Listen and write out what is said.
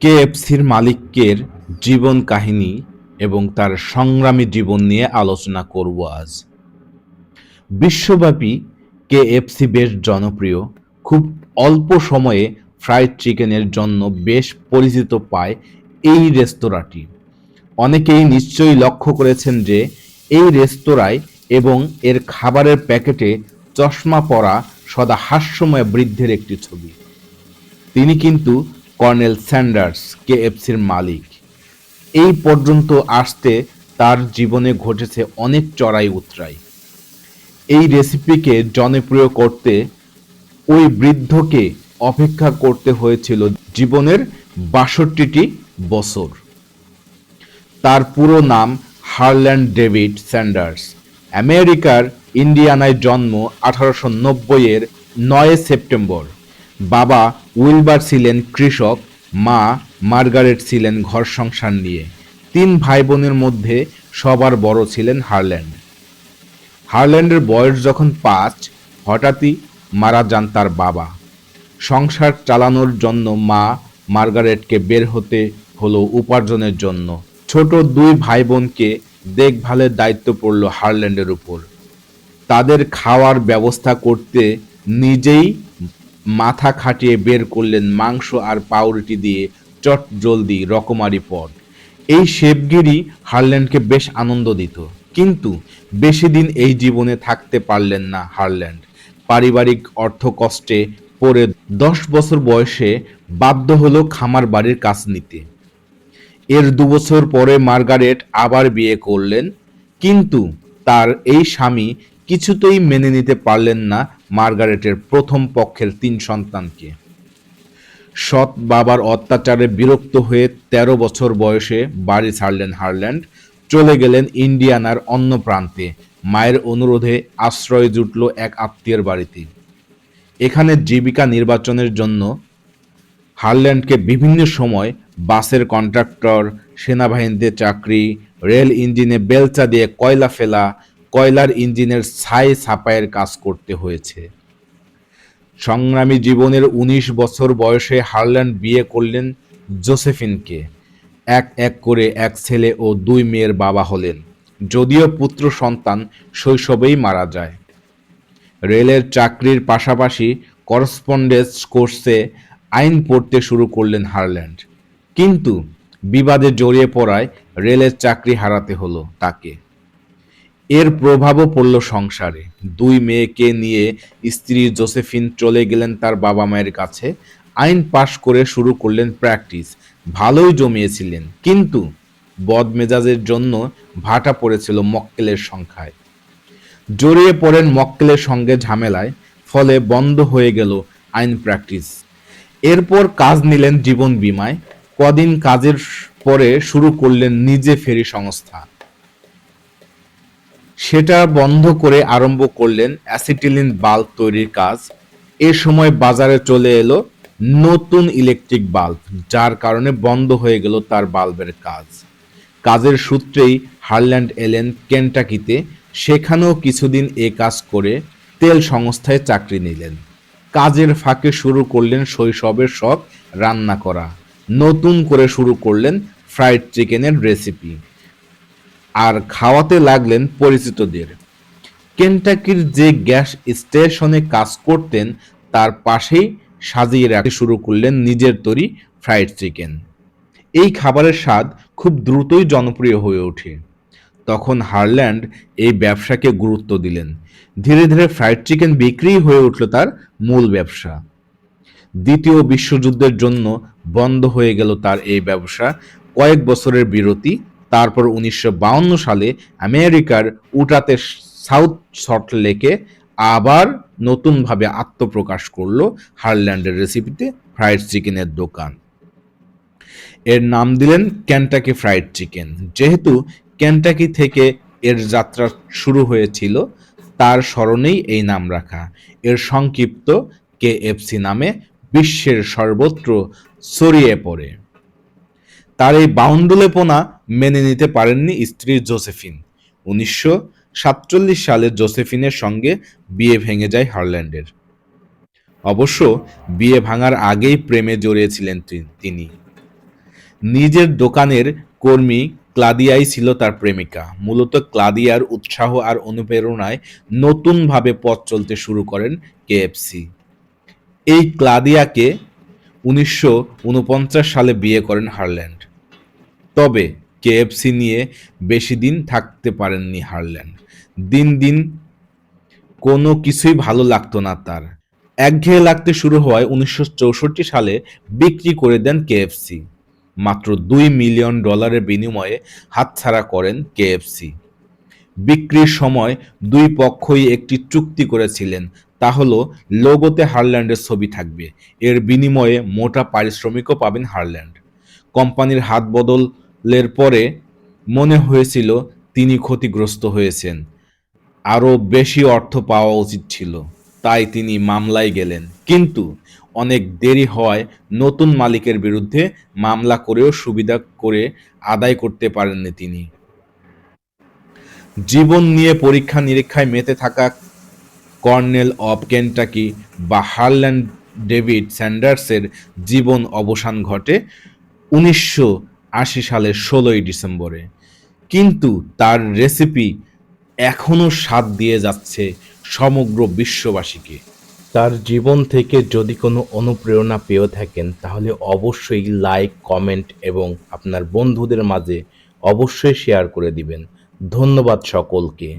কেএফসির মালিকের জীবন কাহিনী এবং তার সংগ্রামী জীবন নিয়ে আলোচনা করব আজ। বিশ্বব্যাপী কেএফসি বেশ জনপ্রিয়। খুব অল্প সময়ে ফ্রাইড চিকেনের জন্য বেশ পরিচিত পায় এই রেস্তোরাঁটি। অনেকেই নিশ্চয়ই লক্ষ্য করেছেন যে এই রেস্তোরাঁয় এবং এর খাবারের প্যাকেটে চশমা পরা সদা হাস্যময় বৃদ্ধের একটি ছবি। তিনি কিন্তু কর্নেল স্যান্ডার্স, কেএফসির মালিক। এই পর্যন্ত আসতে তার জীবনে ঘটেছে অনেক চড়াই উতরাই। এই রেসিপিকে জনপ্রিয় করতে ওই বৃদ্ধকে অপেক্ষা করতে হয়েছিল জীবনের বাষট্টিটি বছর। তার পুরো নাম হারল্যান্ড ডেভিড স্যান্ডার্স। আমেরিকার ইন্ডিয়ানায় জন্ম আঠারোশো নব্বইয়ের নয় সেপ্টেম্বর। বাবা উইলবার ছিলেন কৃষক, মা মার্গারেট ছিলেন ঘর সংসার নিয়ে। তিন ভাই বোনের মধ্যে সবার বড় ছিলেন হারল্যান্ড। হারল্যান্ডের বয়স যখন পাঁচ, হঠাৎই মারা যান তার বাবা। সংসার চালানোর জন্য মা মার্গারেটকে বের হতে হলো উপার্জনের জন্য। ছোট দুই ভাই বোনকে দেখভালের দায়িত্ব পড়ল হারল্যান্ডের উপর। তাদের খাওয়ার ব্যবস্থা করতে নিজেই মাথা খাটিয়ে বের করলেন মাংস আর পাউরুটি দিয়ে চট জলদি রকমারি পদ। এই শেফগিরি হারল্যান্ডকে বেশ আনন্দ দিত। কিন্তু বেশি দিন এই জীবনে থাকতে পারলেন না হারল্যান্ড। পারিবারিক অর্থ কষ্টে পড়ে দশ বছর বয়সে বাধ্য হলো খামার বাড়ির কাজ নিতে। এর দুবছর পরে মার্গারেট আবার বিয়ে করলেন, কিন্তু তার এই স্বামী কিছুতেই মেনে নিতে পারলেন না মার্গারেটের প্রথম পক্ষের তিন সন্তানকে। সৎ বাবার অত্যাচারে বিরক্ত হয়ে ১৩ বছর বয়সে বাড়ি ছাড়লেন হারল্যান্ড, চলে গেলেন ইন্ডিয়ানার অন্য প্রান্তে। মায়ের অনুরোধে আশ্রয় জুটল এক আত্মীয়ের বাড়িতে। এখানে জীবিকা নির্বাচনের জন্য হারল্যান্ডকে বিভিন্ন সময় বাসের কন্ট্রাক্টর সেনাবাহিনীতে চাকরি, রেল ইঞ্জিনে বেলচা দিয়ে কয়লা ফেলা কয়লার ইঞ্জিনের ছাই ছাপাইয়ের কাজ করতে হয়েছে। সংগ্রামী জীবনের ১৯ বছর বয়সে হারল্যান্ড বিয়ে করলেন জোসেফিনকে। এক এক করে এক ছেলে ও দুই মেয়ের বাবা হলেন। যদিও পুত্র সন্তান শৈশবেই মারা যায়। রেলের চাকরির পাশাপাশি করসপন্ডেন্স কোর্সে আইন পড়তে শুরু করলেন হারল্যান্ড। কিন্তু বিবাদে জড়িয়ে পড়ায় রেলের চাকরি হারাতে হলো তাকে। এর প্রভাবও পড়ল সংসারে। দুই মেয়েকে নিয়ে স্ত্রী জোসেফিন চলে গেলেন তার বাবা মায়ের কাছে। আইন পাশ করে শুরু করলেন প্র্যাকটিস। ভালোই জমিয়েছিলেন। কিন্তু বদমেজাজের জন্য ভাটা পড়েছিল মক্কেলের সংখ্যায়। জড়িয়ে পড়েন মক্কেলের সঙ্গে ঝামেলায়, ফলে বন্ধ হয়ে গেল আইন প্র্যাকটিস। এরপর কাজ নিলেন জীবন বিমায়। কদিন কাজের পরে শুরু করলেন নিজে ফেরি সংস্থা। সেটা বন্ধ করে আরম্ভ করলেন অ্যাসিটিলিন বাল্ব তৈরির কাজ। এ সময় বাজারে চলে এলো নতুন ইলেকট্রিক বাল্ব, যার কারণে বন্ধ হয়ে গেল তার বাল্বের কাজ। কাজের সূত্রেই হারল্যান্ড এলেন কেন্টাকিতে। সেখানেও কিছুদিন এ কাজ করে তেল সংস্থায় চাকরি নিলেন। কাজের ফাঁকে শুরু করলেন শৈশবের শখ রান্না করা। নতুন করে শুরু করলেন ফ্রাইড চিকেনের রেসিপি। আর খাওয়াতে লাগলেন পরিচিতদের। কেন্টাকির যে গ্যাস স্টেশনে কাজ করতেন, তার পাশেই সাজিয়ে রাখতে শুরু করলেন নিজের তৈরি ফ্রাইড চিকেন। এই খাবারের স্বাদ খুব দ্রুতই জনপ্রিয় হয়ে ওঠে। তখন হারল্যান্ড এই ব্যবসাকে গুরুত্ব দিলেন। ধীরে ধীরে ফ্রাইড চিকেন বিক্রি হয়ে উঠল তার মূল ব্যবসা। দ্বিতীয় বিশ্বযুদ্ধের জন্য বন্ধ হয়ে গেল তার এই ব্যবসা। কয়েক বছরের বিরতি তারপর উনিশশো সালে আমেরিকার উটাতে সাউথ সল্টলেকে আবার নতুনভাবে আত্মপ্রকাশ করল হারল্যান্ডের রেসিপিতে ফ্রাইড চিকেনের দোকান। এর নাম দিলেন ক্যান্টাকি ফ্রাইড চিকেন। যেহেতু ক্যান্টাকি থেকে এর যাত্রা শুরু হয়েছিল, তার স্মরণেই এই নাম রাখা। এর সংক্ষিপ্ত কেএফসি নামে বিশ্বের সর্বত্র ছড়িয়ে পড়ে। তার এই বাউন্ডুলেপনা মেনে নিতে পারেননি স্ত্রী জোসেফিন। উনিশশো সাতচল্লিশ সালে জোসেফিনের সঙ্গে বিয়ে ভেঙে যায় হারল্যান্ডের। অবশ্য বিয়ে ভাঙার আগেই প্রেমে জড়িয়েছিলেন তিনি। নিজের দোকানের কর্মী ক্লাদিয়াই ছিল তার প্রেমিকা। মূলত ক্লাদিয়ার উৎসাহ আর অনুপ্রেরণায় নতুনভাবে পথ চলতে শুরু করেন কেএফসি এই ক্লাদিয়াকে উনিশশো উনপঞ্চাশ সালে বিয়ে করেন হারল্যান্ড। তবে কেএফসি নিয়ে বেশি দিন থাকতে পারেননি হারল্যান্ড। দিন দিন কোনো কিছুই ভালো লাগতো না তার। একঘেয়ে লাগতে শুরু হওয়ায় উনিশশো চৌষট্টি সালে বিক্রি করে দেন কেএফসি। মাত্র দুই মিলিয়ন ডলারের বিনিময়ে হাতছাড়া করেন কেএফসি। বিক্রির সময় দুই পক্ষই একটি চুক্তি করেছিলেন, তা হলো লোগোতে হারল্যান্ডের ছবি থাকবে। এর বিনিময়ে মোটা পারিশ্রমিকও পাবেন হারল্যান্ড। কোম্পানির হাত বদলের পরে মনে হয়েছিল তিনি ক্ষতিগ্রস্ত হয়েছেন। আরও বেশি অর্থ পাওয়া উচিত ছিল। তাই তিনি মামলায় গেলেন। কিন্তু অনেক দেরি হওয়ায় নতুন মালিকের বিরুদ্ধে মামলা করেও সুবিধা করে আদায় করতে পারেননি তিনি। জীবন নিয়ে পরীক্ষা নিরীক্ষায় মেতে থাকা কর্নেল অব কেন্টাকি বা হারল্যান্ড ডেভিড স্যান্ডার্সের জীবন অবসান ঘটে উনিশশো আশি সালের ষোলোই ডিসেম্বরে। কিন্তু তার রেসিপি এখনও স্বাদ দিয়ে যাচ্ছে সমগ্র বিশ্ববাসীকে। তার জীবন থেকে যদি কোনো অনুপ্রেরণা পেয়ে থাকেন, তাহলে অবশ্যই লাইক কমেন্ট এবং আপনার বন্ধুদের মাঝে অবশ্যই শেয়ার করে দিবেন। ধন্যবাদ সকলকে।